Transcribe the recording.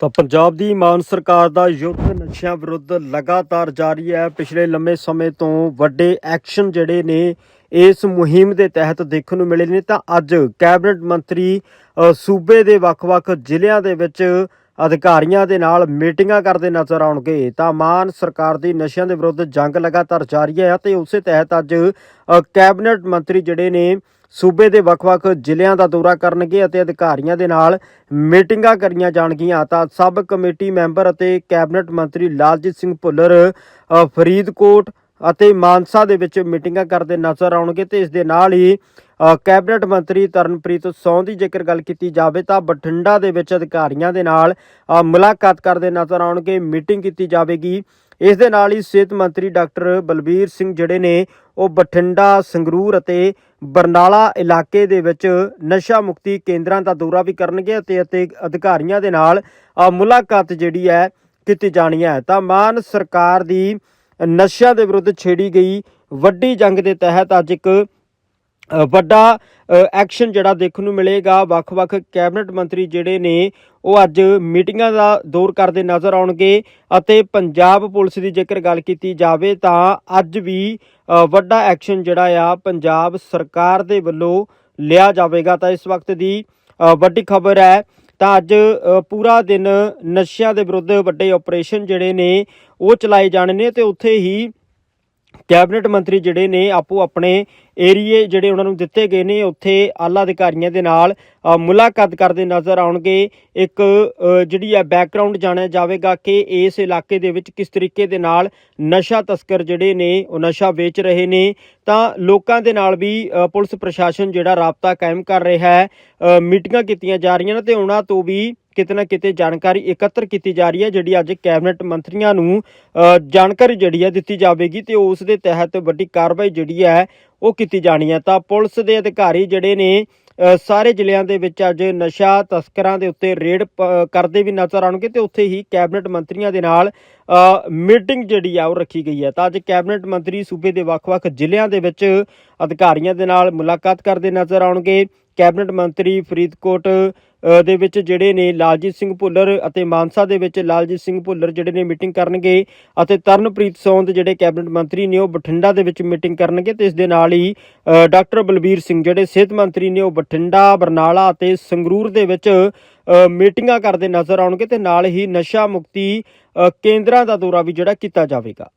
ਤਾਂ ਪੰਜਾਬ ਦੀ ਮਾਨ ਸਰਕਾਰ ਦਾ ਯੁੱਧ ਨਸ਼ਿਆਂ ਵਿਰੁੱਧ ਲਗਾਤਾਰ ਜਾਰੀ ਹੈ। ਪਿਛਲੇ ਲੰਮੇ ਸਮੇਂ ਤੋਂ ਵੱਡੇ ਐਕਸ਼ਨ ਜਿਹੜੇ ਨੇ, ਇਸ ਮੁਹਿੰਮ ਦੇ ਤਹਿਤ ਦੇਖਣ ਨੂੰ ਮਿਲੇ ਨੇ ਤਾਂ ਅੱਜ ਕੈਬਨਿਟ ਮੰਤਰੀ ਸੂਬੇ ਦੇ ਵੱਖ-ਵੱਖ ਜ਼ਿਲ੍ਹਿਆਂ ਦੇ ਵਿੱਚ ਅਧਿਕਾਰੀਆਂ ਦੇ ਨਾਲ ਮੀਟਿੰਗਾਂ ਕਰਦੇ ਨਜ਼ਰ ਆਉਣਗੇ। ਤਾਂ ਮਾਨ ਸਰਕਾਰ ਦੀ ਨਸ਼ਿਆਂ ਦੇ ਵਿਰੁੱਧ ਜੰਗ ਲਗਾਤਾਰ ਜਾਰੀ ਹੈ ਤੇ ਉਸੇ ਤਹਿਤ ਅੱਜ ਕੈਬਨਿਟ ਮੰਤਰੀ ਜਿਹੜੇ ਨੇ, ਸੂਬੇ ਦੇ ਵੱਖ-ਵੱਖ ਜ਼ਿਲ੍ਹਿਆਂ ਦਾ ਦੌਰਾ ਕਰਨਗੇ ਅਤੇ ਅਧਿਕਾਰੀਆਂ ਦੇ ਨਾਲ ਮੀਟਿੰਗਾਂ ਕਰੀਆਂ ਜਾਣਗੀਆਂ। ਤਾਂ ਸਬ ਕਮੇਟੀ ਮੈਂਬਰ ਅਤੇ ਕੈਬਨਿਟ ਮੰਤਰੀ ਲਾਲਜੀਤ ਸਿੰਘ ਭੁੱਲਰ ਫਰੀਦਕੋਟ ਅਤੇ ਮਾਨਸਾ ਦੇ ਵਿੱਚ ਮੀਟਿੰਗਾਂ ਕਰਦੇ ਨਜ਼ਰ ਆਉਣਗੇ ਤੇ ਇਸ ਦੇ ਨਾਲ ਹੀ ਕੈਬਨਿਟ ਮੰਤਰੀ ਤਰਨਪ੍ਰੀਤ ਸੌਂ ਦੀ ਜੇਕਰ ਗੱਲ ਕੀਤੀ ਜਾਵੇ ਤਾਂ ਬਠਿੰਡਾ ਦੇ ਵਿੱਚ ਅਧਿਕਾਰੀਆਂ ਦੇ ਨਾਲ ਮੁਲਾਕਾਤ ਕਰਦੇ ਨਜ਼ਰ ਆਉਣਗੇ, ਮੀਟਿੰਗ ਕੀਤੀ ਜਾਵੇਗੀ। ਇਸ ਦੇ ਨਾਲ ਹੀ ਸਿਹਤ ਮੰਤਰੀ ਡਾਕਟਰ ਬਲਬੀਰ ਸਿੰਘ ਜਿਹੜੇ ਨੇ, ਉਹ ਬਠਿੰਡਾ, ਸੰਗਰੂਰ ਅਤੇ ਬਰਨਾਲਾ ਇਲਾਕੇ ਦੇ ਵਿੱਚ ਨਸ਼ਾ ਮੁਕਤੀ ਕੇਂਦਰਾਂ ਦਾ ਦੌਰਾ ਵੀ ਕਰਨਗੇ ਅਤੇ ਅਤੇ ਅਧਿਕਾਰੀਆਂ ਦੇ ਨਾਲ ਮੁਲਾਕਾਤ ਜਿਹੜੀ ਹੈ ਕੀਤੀ ਜਾਣੀ ਹੈ। ਤਾਂ ਮਾਨ ਸਰਕਾਰ ਦੀ ਨਸ਼ਿਆਂ ਦੇ ਵਿਰੁੱਧ ਛੇੜੀ ਗਈ ਵੱਡੀ ਜੰਗ ਦੇ ਤਹਿਤ ਅੱਜ ਇੱਕ ਵੱਡਾ ਐਕਸ਼ਨ ਜਿਹੜਾ ਦੇਖਣ ਨੂੰ ਮਿਲੇਗਾ। ਵੱਖ-ਵੱਖ ਕੈਬਨਿਟ ਮੰਤਰੀ ਜਿਹੜੇ ਨੇ, ਉਹ ਅੱਜ ਮੀਟਿੰਗਾਂ ਦਾ ਦੌਰ ਕਰਦੇ ਨਜ਼ਰ ਆਉਣਗੇ ਅਤੇ ਪੰਜਾਬ ਪੁਲਿਸ ਦੀ ਜੇਕਰ ਗੱਲ ਕੀਤੀ ਜਾਵੇ ਤਾਂ ਅੱਜ ਵੀ ਵੱਡਾ ਐਕਸ਼ਨ ਜਿਹੜਾ ਆ ਪੰਜਾਬ ਸਰਕਾਰ ਦੇ ਵੱਲੋਂ ਲਿਆ ਜਾਵੇਗਾ। ਤਾਂ ਇਸ ਵਕਤ ਦੀ ਵੱਡੀ ਖਬਰ ਹੈ ਤਾਂ ਅੱਜ ਪੂਰਾ ਦਿਨ ਨਸ਼ਿਆਂ ਦੇ ਵਿਰੁੱਧ ਵੱਡੇ ਆਪਰੇਸ਼ਨ ਜਿਹੜੇ ਨੇ, ਉਹ ਚਲਾਏ ਜਾਣੇ ਨੇ ਤੇ ਉੱਥੇ ਹੀ ਕੈਬਨਿਟ ਮੰਤਰੀ ਜਿਹੜੇ ਨੇ ਆਪੋ ਆਪਣੇ ਏਰੀਏ ਜਿਹੜੇ ਉਹਨਾਂ ਨੂੰ ਦਿੱਤੇ ਗਏ ਨੇ, ਉੱਥੇ ਆਲਾ ਅਧਿਕਾਰੀਆਂ ਦੇ ਨਾਲ ਮੁਲਾਕਾਤ ਕਰਦੇ ਨਜ਼ਰ ਆਉਣਗੇ। ਇੱਕ ਜਿਹੜੀ ਹੈ ਬੈਕਗ੍ਰਾਉਂਡ ਜਾਣਿਆ ਜਾਵੇਗਾ ਕਿ ਇਸ ਇਲਾਕੇ ਦੇ ਵਿੱਚ ਕਿਸ ਤਰੀਕੇ ਦੇ ਨਾਲ ਨਸ਼ਾ ਤਸਕਰ ਜਿਹੜੇ ਨੇ, ਉਹ ਨਸ਼ਾ ਵੇਚ ਰਹੇ ਨੇ। ਤਾਂ ਲੋਕਾਂ ਦੇ ਨਾਲ ਵੀ ਪੁਲਿਸ ਪ੍ਰਸ਼ਾਸਨ ਜਿਹੜਾ ਰਾਬਤਾ ਕਾਇਮ ਕਰ ਰਿਹਾ ਹੈ। ਮੀਟਿੰਗਾਂ ਕੀਤੀਆਂ ਜਾ ਰਹੀਆਂ ਨੇ ਤੇ ਉਹਨਾਂ ਤੋਂ ਵੀ ਕਿਤੇ ਨਾ ਕਿਤੇ ਜਾਣਕਾਰੀ ਇਕੱਤਰ ਕੀਤੀ ਜਾ ਰਹੀ ਹੈ, ਜਿਹੜੀ ਅੱਜ ਕੈਬਨਿਟ ਮੰਤਰੀਆਂ ਨੂੰ ਜਾਣਕਾਰੀ ਜਿਹੜੀ ਹੈ ਦਿੱਤੀ ਜਾਵੇਗੀ ਤੇ ਉਸ ਦੇ ਤਹਿਤ ਵੱਡੀ ਕਾਰਵਾਈ ਜਿਹੜੀ ਹੈ, ਉਹ ਕੀਤੀ ਜਾਣੀ ਹੈ। ਤਾਂ ਪੁਲਿਸ ਦੇ ਅਧਿਕਾਰੀ ਜਿਹੜੇ ਨੇ ਸਾਰੇ ਜ਼ਿਲ੍ਹਿਆਂ ਦੇ ਵਿੱਚ ਅੱਜ ਨਸ਼ਾ ਤਸਕਰਾਂ ਦੇ ਉੱਤੇ ਰੇਡ ਪ- ਕਰਦੇ ਵੀ ਨਜ਼ਰ ਆਉਣਗੇ ਤੇ ਉੱਥੇ ਹੀ ਕੈਬਨਿਟ ਮੰਤਰੀਆਂ ਦੇ ਨਾਲ ਮੀਟਿੰਗ ਜਿਹੜੀ ਆ, ਉਹ ਰੱਖੀ ਗਈ ਹੈ। ਤਾਂ ਅੱਜ ਕੈਬਨਿਟ ਮੰਤਰੀ ਸੂਬੇ ਦੇ ਵੱਖ-ਵੱਖ ਜ਼ਿਲ੍ਹਿਆਂ ਦੇ ਵਿੱਚ ਅਧਿਕਾਰੀਆਂ ਦੇ ਨਾਲ ਮੁਲਾਕਾਤ ਕਰਦੇ ਨਜ਼ਰ ਆਉਣਗੇ। ਕੈਬਨਿਟ ਮੰਤਰੀ ਫਰੀਦਕੋਟ ਦੇ ਵਿੱਚ ਜਿਹੜੇ ਨੇ ਲਾਲਜੀਤ ਸਿੰਘ ਭੁੱਲਰ ਅਤੇ ਮਾਨਸਾ ਦੇ ਵਿੱਚ ਲਾਲਜੀਤ ਸਿੰਘ ਭੁੱਲਰ ਜਿਹੜੇ ਨੇ ਮੀਟਿੰਗ ਕਰਨਗੇ ਅਤੇ ਤਰਨਪ੍ਰੀਤ ਸੌਂਦ ਜਿਹੜੇ ਕੈਬਨਿਟ ਮੰਤਰੀ ਨੇ ਉਹ ਬਠਿੰਡਾ ਦੇ ਵਿੱਚ ਮੀਟਿੰਗ ਕਰਨਗੇ ਤੇ ਇਸ ਦੇ ਨਾਲ ਹੀ ਡਾਕਟਰ ਬਲਬੀਰ ਸਿੰਘ ਜਿਹੜੇ ਸਿਹਤ ਮੰਤਰੀ ਨੇ ਉਹ ਬਠਿੰਡਾ, ਬਰਨਾਲਾ ਅਤੇ ਸੰਗਰੂਰ ਦੇ ਵਿੱਚ ਮੀਟਿੰਗਾਂ ਕਰਦੇ ਨਜ਼ਰ ਆਉਣਗੇ ਤੇ ਨਾਲ ਹੀ ਨਸ਼ਾ ਮੁਕਤੀ ਕੇਂਦਰਾਂ ਦਾ ਦੌਰਾ ਵੀ ਜਿਹੜਾ ਕੀਤਾ ਜਾਵੇਗਾ।